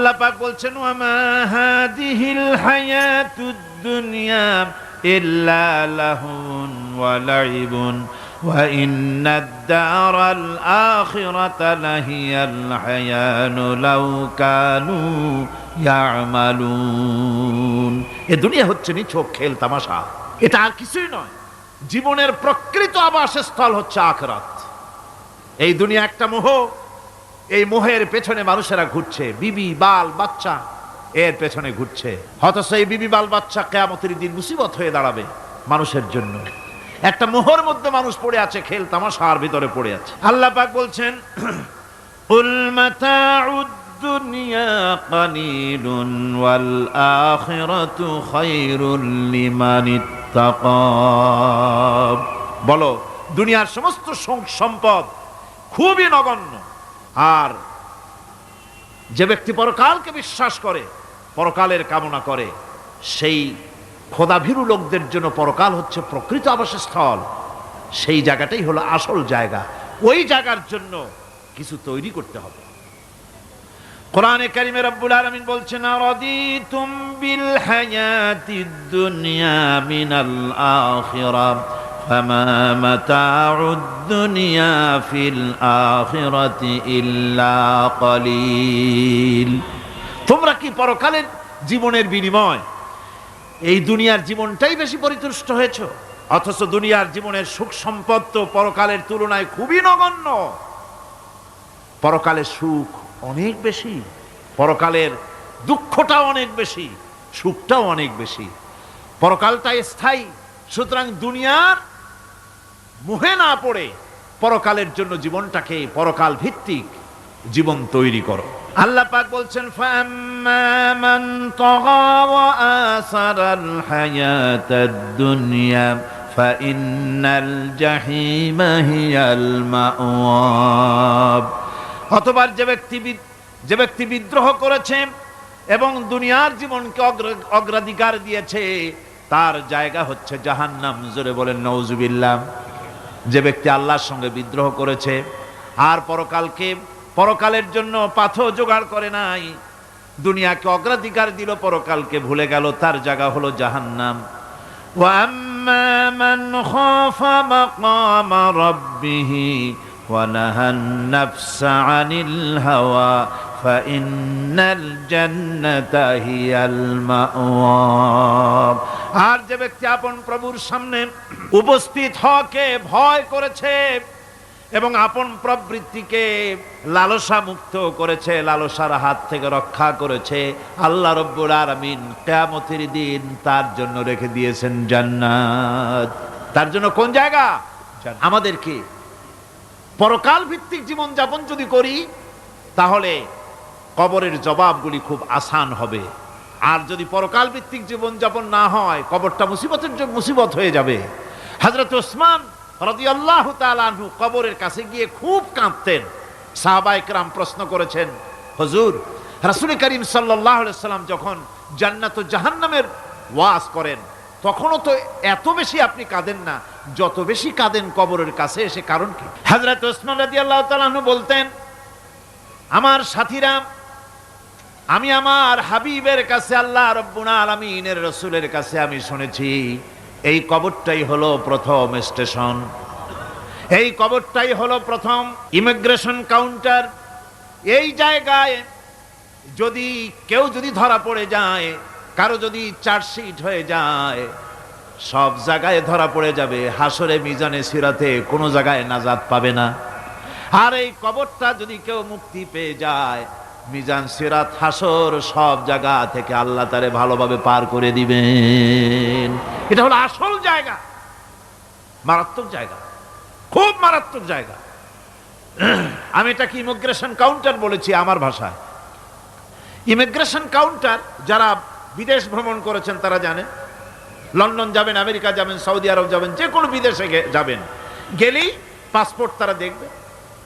আল্লাহ পাক বলছেন, ওয়ামা হাদিহিল হায়াতুদ দুনিয়া ইল্লা লাহুন ওয়া লাইবুন ওয়া ইন্নাদ দারাল আখিরাতা লাহিয়াল হায়ানু লাউ কানু ইয়ামালুন. এ দুনিয়া হচ্ছে নিছক খেল, তামাশা। এটা আর কিছুই নয়। জীবনের প্রকৃত আবাসস্থল হচ্ছে আখরাত। এই দুনিয়া একটা মোহ। এই মোহের পেছনে মানুষেরা ঘুরছে। বিবি, বাল, বাচ্চা, এর পেছনে ঘুরছে। অথচ এই বিবি, বাল, বাচ্চা কেয়ামতের দিন মুসিবত হয়ে দাঁড়াবে মানুষের জন্য। একটা মোহর মধ্যে মানুষ পড়ে আছে, খেল তামাশার ভিতরে পড়ে আছে। আল্লাহ পাক বলছেন বলো, দুনিয়ার সমস্ত সম্পদ খুবই নগণ্য। আর যে ব্যক্তি পরকালকে বিশ্বাস করে, পরকালের কামনা করে, সেই খোদাভীরু লোকদের জন্য পরকাল হচ্ছে প্রকৃত আবাসস্থল। সেই জায়গাটাই হলো আসল জায়গা। ওই জায়গার জন্য কিছু তৈরি করতে হবে। কোরআনে কারিমে রব্বুল আলামিন বলছেন, আরাদিতুম বিল হায়াতিদ দুনিয়া মিনাল আখিরাহ ফামা মাতাউদ দুনিয়া ফিল আখিরাতি ইল্লা কলিল তোমরা কি পরকালের জীবনের বিনিময়? এই দুনিয়ার জীবনটাই বেশি পরিতুষ্ট হয়েছ? অথচ দুনিয়ার জীবনের সুখ সম্পদ তো পরকালের তুলনায় খুবই নগণ্য। পরকালের সুখ অনেক বেশি, পরকালের দুঃখটা অনেক বেশি, সুখটাও অনেক বেশি। পরকালটা স্থায়ী, সুতরাং দুনিয়ার মুহে না পড়ে, পরকালের জন্য জীবনটাকে পরকাল ভিত্তিক জীবন তৈরি করো। আল্লাহ পাক বলছেন, ফাম্মা মান তাগা ওয়া হায়াতাদ দুনিয়া জাহিমা হিয়াল মাওয়াব। অতবার যে ব্যক্তি যে ব্যক্তি বিদ্রোহ করেছে এবং দুনিয়ার জীবনকে অগ্র- অগ্রাধিকার দিয়েছে, তার জায়গা হচ্ছে জাহান্নাম। জোরে বলেন নওজুবিল্লাহ যে ব্যক্তি আল্লাহর সঙ্গে বিদ্রোহ করেছে আর পরকালকে পরকালের জন্য পাথর জোগাড় করে নাই দুনিয়াকে অগ্রাধিকার দিল পরকালকে ভুলে গেল তার জায়গা হলো জাহান্নাম وأما من خاف مقام ربه ونهى النفس عن الهوى فإن الجنة هي المأوى আর যে ব্যক্তি আপন প্রভুর সামনে উপস্থিত হকে ভয় করেছে এবং আপন প্রবৃত্তিকে লালসা মুক্ত করেছে লালসার হাত থেকে রক্ষা করেছে। আল্লাহ রব্বুল আলামিন কিয়ামতের দিন তার জন্য রেখে দিয়েছেন জান্নাত। তার জন্য কোন জায়গা? আমাদেরকে পরকাল ভিত্তিক জীবন যাপন যদি করি তাহলে কবরের জবাবগুলি খুব আসান হবে। আর যদি পরকাল ভিত্তিক জীবন যাপন না হয় কবরটা মুসিবতের জন্য মুসিবত হয়ে যাবে। হজরত ওসমান রাদিয়াল্লাহু তাআলা আনহু কবরের কাছে গিয়ে খুব কাঁদতেন। সাহাবায়ে কেরাম প্রশ্ন করেছেন, হুজুর, রাসূল করিম সাল্লাম যখন জান্নাত জাহান্নামের ওয়াজ করেন, তখনও তো এত বেশি আপনি কাঁদেন না। যত বেশি কাঁদেন কবরের কাছে এসে কারণ কি? হযরত ওসমান রাদিয়াল্লাহু আল্লাহ আনহু বলতেন, আমার সাথীরা, আমি আমার হাবিবের কাছে, আল্লাহ রব্বুল আলামিনের রসুলের কাছে আমি শুনেছি এই কবরটাই হলো প্রথম স্টেশন। এই কবরটাই হলো প্রথম ইমিগ্রেশন কাউন্টার। এই জায়গায় যদি কেউ যদি ধরা পড়ে যায়, কারও যদি চার্জশিট হয়ে যায়, সব জায়গায় ধরা পড়ে যাবে। হাসরে মিজানে, সিরাতে কোনো জায়গায় নাজাত পাবে না। আর এই কবরটা যদি কেউ মুক্তি পেয়ে যায় মিজান সিরাত হাসর সব জায়গা থেকে আল্লাহ তারে ভালোভাবে পার করে দিবেন। এটা হলো আসল জায়গা। মারাত্মক জায়গা। খুব মারাত্মক জায়গা। আমি এটাকে ইমিগ্রেশন কাউন্টার বলেছি আমার ভাষায়? ইমিগ্রেশন কাউন্টার যারা বিদেশ ভ্রমণ করেছেন তারা জানে লন্ডন যাবেন, আমেরিকা যাবেন, সৌদি আরব যাবেন, যে কোনো বিদেশে যাবেন। গেলেই পাসপোর্ট তারা দেখবে।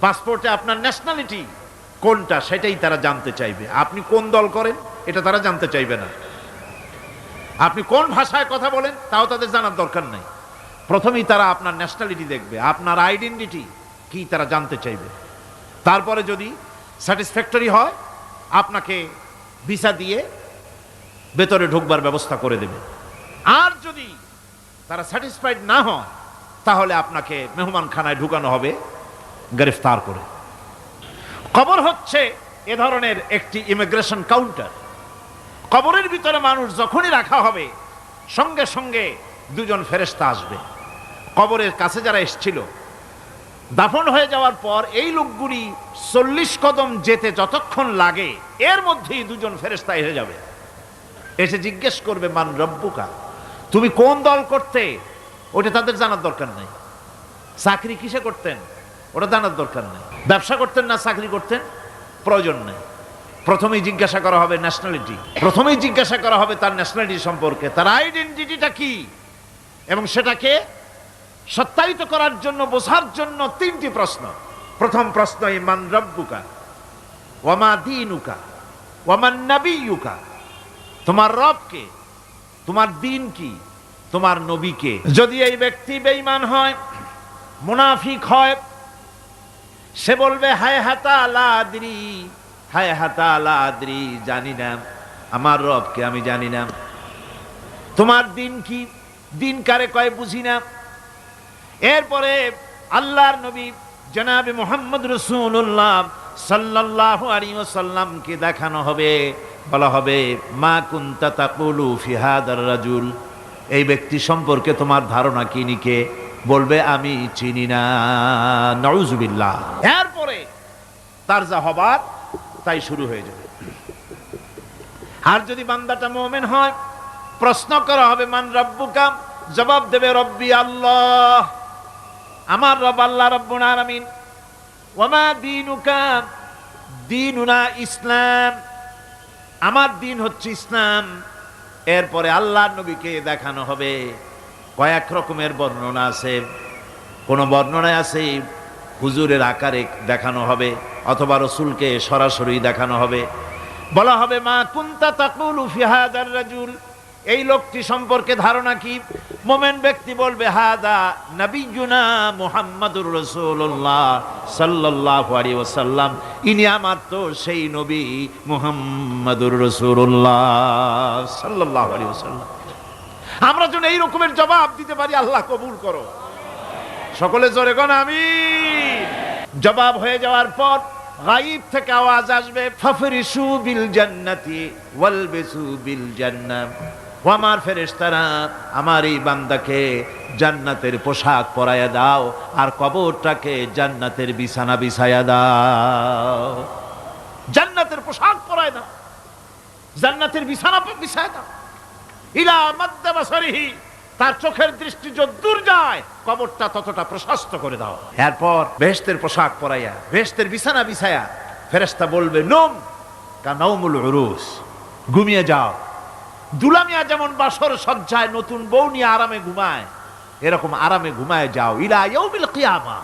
পাসপোর্টে আপনার ন্যাশনালিটি কোনটা সেটাই তারা জানতে চাইবে। আপনি কোন দল করেন, এটা তারা জানতে চাইবে না। আপনি কোন ভাষায় কথা বলেন, তাও তাদের জানার দরকার নাই। প্রথমেই তারা আপনার ন্যাশনালিটি দেখবে, আপনার আইডেন্টিটি কি তারা জানতে চাইবে। তারপরে যদি স্যাটিসফ্যাক্টরি হয়, আপনাকে ভিসা দিয়ে ভেতরে ঢুকবার ব্যবস্থা করে দেবে। আর যদি তারা স্যাটিসফাইড না হয় তাহলে আপনাকে মেহমান খানায় ঢুকানো হবে, গ্রেফতার করে। কবর হচ্ছে এ ধরনের একটি ইমিগ্রেশন কাউন্টার কবরের ভিতরে মানুষ যখনই রাখা হবে, সঙ্গে সঙ্গে দুজন ফেরেস্তা আসবে। কবরের কাছে যারা এসছিল, দাফন হয়ে যাওয়ার পর এই লোকগুলি চল্লিশ কদম যেতে যতক্ষণ লাগে, এর মধ্যেই দুজন ফেরেস্তা এসে যাবে। এসে জিজ্ঞেস করবে, মান রব্বুকা, তুমি কোন দল করতে? ওটা তাদের জানার দরকার নেই। চাকরি কিসে করতেন? ওটা জানার দরকার নেই। ব্যবসা করতেন না, চাকরি করতেন, প্রয়োজন নেই। প্রথমেই জিজ্ঞাসা করা হবে ন্যাশনালিটি প্রথমেই জিজ্ঞাসা করা হবে তার ন্যাশনালিটি সম্পর্কে। তার আইডেন্টিটিটা কি? এবং সেটাকে সত্যায়িত করার জন্য, বোঝার জন্য তিনটি প্রশ্ন। প্রথম প্রশ্ন, ইমান রব্বুকা? ওয়ামা দিনুকা? ওয়ামান নাবিয়ুকা? তোমার রবকে তোমার দিন কি? তোমার নবীকে যদি এই ব্যক্তি বেঈমান হয়, মুনাফিক হয় সে বলবে, হায় হাতা আলা আদরি হায় হাতা আলা আদরি জানি না। আমার রবকে আমি জানি না। তোমার দিন কি? দিন কারে কয় বুঝি না। এরপরে আল্লাহর নবী জনাবে মোহাম্মদ রসুল্লাহ সাল্লাহ আলী সাল্লামকে দেখানো হবে। বলা হবে, মা কুন্তা তাকুলু ফিহাদার রাজুল। এই ব্যক্তি সম্পর্কে তোমার ধারণা কি নিকে? বলবে, আমি চিনি না। নজুবিল্লাহ এরপরে তার যা হবার, তাই শুরু হয়ে যাবে। আর যদি বান্দাটা মোমেন হয়, প্রশ্ন করা হবে, মান রব্বুকা? জবাব দেবে, রব্বি আল্লাহ। আমার রব আল্লাহ রব্বুল আলামিন, ওয়ামা দিনুকা? দিনুনা ইসলাম। আমার দিন হচ্ছে ইসলাম। এরপরে আল্লাহ নবীকে দেখানো হবে। কয়েক রকমের বর্ণনা আছে। কোন বর্ণনায় আছে, হুজুরের আকারে দেখানো হবে অথবা রসুলকে সরাসরি দেখানো হবে। বলা হবে, মা কুন্তা তাকুলু ফিহাদার রাজুল? এই লোকটি সম্পর্কে ধারণা কি? মোমেন ব্যক্তি বলবে, হাদা নবীজুনা মুহাম্মাদুর রাসূলুল্লাহ সাল্লাল্লাহু আলাইহি ওয়াসাল্লাম। ইনি আমার তো সেই নবী মুহাম্মাদুর রাসূলুল্লাহ সাল্লাল্লাহু আলাইহি ওয়াসাল্লাম। আমরা যেন এই রকমের জবাব দিতে পারি, আল্লাহ কবুল করো। সকলে জোরে গণ আমি জবাব হয়ে যাওয়ার পর গাইব থেকে আওয়াজ আসবে ফাফরিসু বিল জান্নাতি ওয়ালবিসু বিল জান্নাত ও আমার ফেরেশতারা, আমার এই বান্দাকে জান্নাতের পোশাক পরায়া দাও, আর কবরটাকে জান্নাতের বিছানা বিছায়া দাও। জান্নাতের পোশাক পরায় দাও, জান্নাতের বিছানা বিছায় দাও। তার চোখের দৃষ্টি যদ্দূর যায়, কবরটা ততটা প্রশস্ত করে দাও এরপর বেহেস্তের পোশাক পরাইয়া বেহেস্তের বিছানা বিছায়া ফেরেস্তা বলবে, নোম কা নৌমুল উরুস। ঘুমিয়ে যাও। দুলামিয়া যেমন বাসর সজ্জায় নতুন বউ নিয়ে আরামে ঘুমায়, এরকম আরামে ঘুমায় যাও। ইলা কিয়ামা।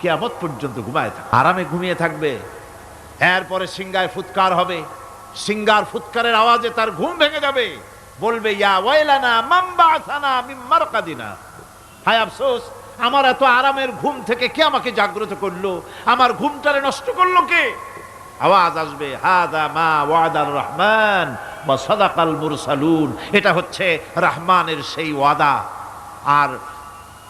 কিয়ামত পর্যন্ত ঘুমায় থাক। আরামে ঘুমিয়ে থাকবে। এরপরে সিঙ্গায় ফুৎকার হবে। সিঙ্গার ফুৎকারের আওয়াজে তার ঘুম ভেঙে যাবে। বলবে আফসোস, আমার এত আরামের ঘুম থেকে কে আমাকে জাগ্রত করল? আমার ঘুমটারে নষ্ট করল কে? আওয়াজ আসবে, হাদা মা ওয়াদার রহমান বা সাদাকাল মুরসালুন। এটা হচ্ছে রহমানের সেই ওয়াদা। আর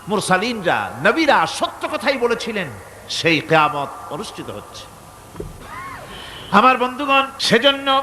মুরসালিনরা, নবীরা সত্য কথাই বলেছিলেন, সেই কেয়ামত অনুষ্ঠিত হচ্ছে। আমার বন্ধুগণ, সেজন্য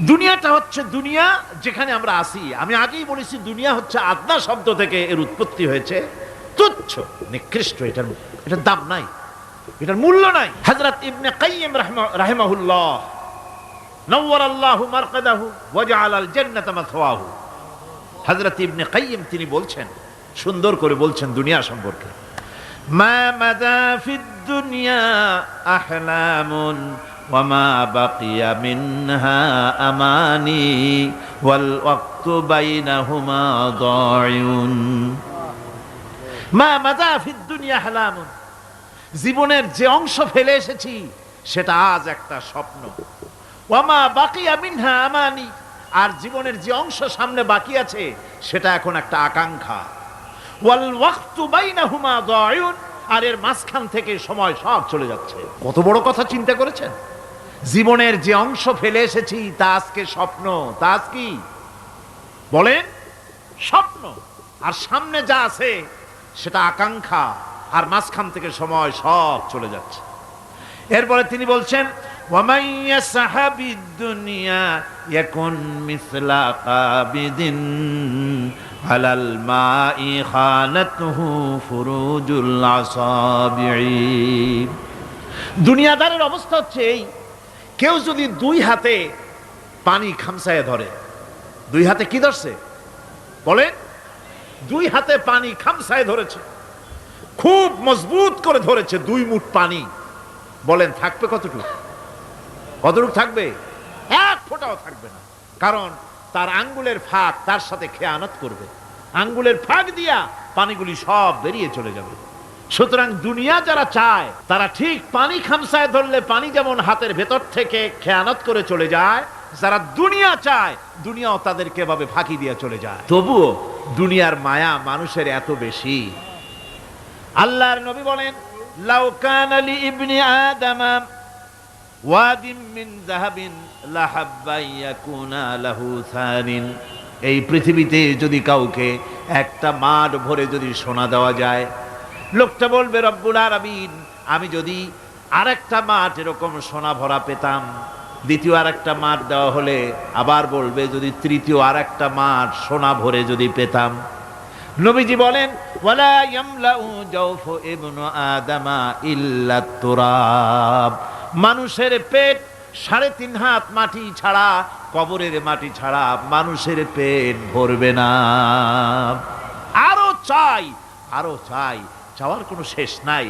দুনিয়াটা হচ্ছে দুনিয়া যেখানে আমরা আসি আমি আগেই বলেছি, দুনিয়া হচ্ছে আদনা শব্দ থেকে এর উৎপত্তি হয়েছে। তুচ্ছ, নিকৃষ্ট, এটার এটার দাম নাই। এটার মূল্য নাই। হযরত ইবনে রাহমা- রাহিমাহুল্লাহ নওয়ার আল্লাহু মারকাদাহু ওয়াজআল আল জান্নাত মাথওয়াহু। হযরত ইবনে কাইয়িম তিনি বলছেন, সুন্দর করে বলছেন দুনিয়া সম্পর্কে। মা মাদা ফিদ দুনিয়া আহলামুন وما بقي منها أماني والوقت بينهما ضاع মা মাদা ফিদ দুনিয়া হালামুন জীবনের যে অংশ ফেলে এসেছি সেটা আজ একটা স্বপ্ন ওয়ামা বাকি মিনহা আমানি আর জীবনের যে অংশ সামনে বাকি আছে সেটা এখন একটা আকাঙ্ক্ষা ওয়াল ওয়াক্তু বাইনাহুমা দায়ুন আর এর মাঝখান থেকে সময় সব চলে যাচ্ছে কত বড় কথা চিন্তা করেছেন জীবনের যে অংশ ফেলে এসেছি, তা আজকে স্বপ্ন। তা আজ কি? বলেন স্বপ্ন। আর সামনে যা আছে, সেটা আকাঙ্ক্ষা। আর মাঝখান থেকে সময় সব চলে যাচ্ছে। এরপরে তিনি বলছেন দুনিয়াদারের অবস্থা হচ্ছে এই। কেউ যদি দুই হাতে পানি খামসায় ধরে, দুই হাতে কি ধরছে? বলেন, দুই হাতে পানি খামসায় ধরেছে, খুব মজবুত করে ধরেছে, দুই মুঠ পানি। বলেন, থাকবে কতটুকু? কতটুকু থাকবে? এক ফোঁটাও থাকবে না। কারণ তার আঙ্গুলের ফাঁক তার সাথে খেয়ানত করবে। আঙ্গুলের ফাঁক দিয়া পানিগুলি সব বেরিয়ে চলে যাবে। সুতরাং দুনিয়া যারা চায়, তারা ঠিক পানি খামসায় ধরলে পানি যেমন হাতের ভেতর থেকে খেয়ানত করে চলে যায়, যারা দুনিয়া চায়, দুনিয়াও তাদেরকে এভাবে ফাঁকি দিয়ে চলে যায়। তবুও দুনিয়ার মায়া মানুষের এত বেশি। আল্লাহর নবী বলেন লাউকান আলী ইবনি আদামা ওয়াদিম মিন জাহাবিন লাহাব্বা ইয়াকুনা লাহু সানিন। এই পৃথিবীতে যদি কাউকে একটা মাঠ ভরে যদি সোনা দেওয়া যায় লোকটা বলবে, রব্বুল আলামিন, আমি যদি আরেকটা মাঠ এরকম সোনা ভরা পেতাম, দ্বিতীয় আরেকটা মাঠ দেওয়া হলে আবার বলবে, যদি তৃতীয় আরেকটা মাঠ সোনা ভরে যদি পেতাম। নবীজি বলেন আদামা ইল্লা মানুষের পেট সাড়ে তিন হাত মাটি ছাড়া, কবরের মাটি ছাড়া মানুষের পেট ভরবে না। আরও চাই আরও চাই চাওয়ার কোনো শেষ নাই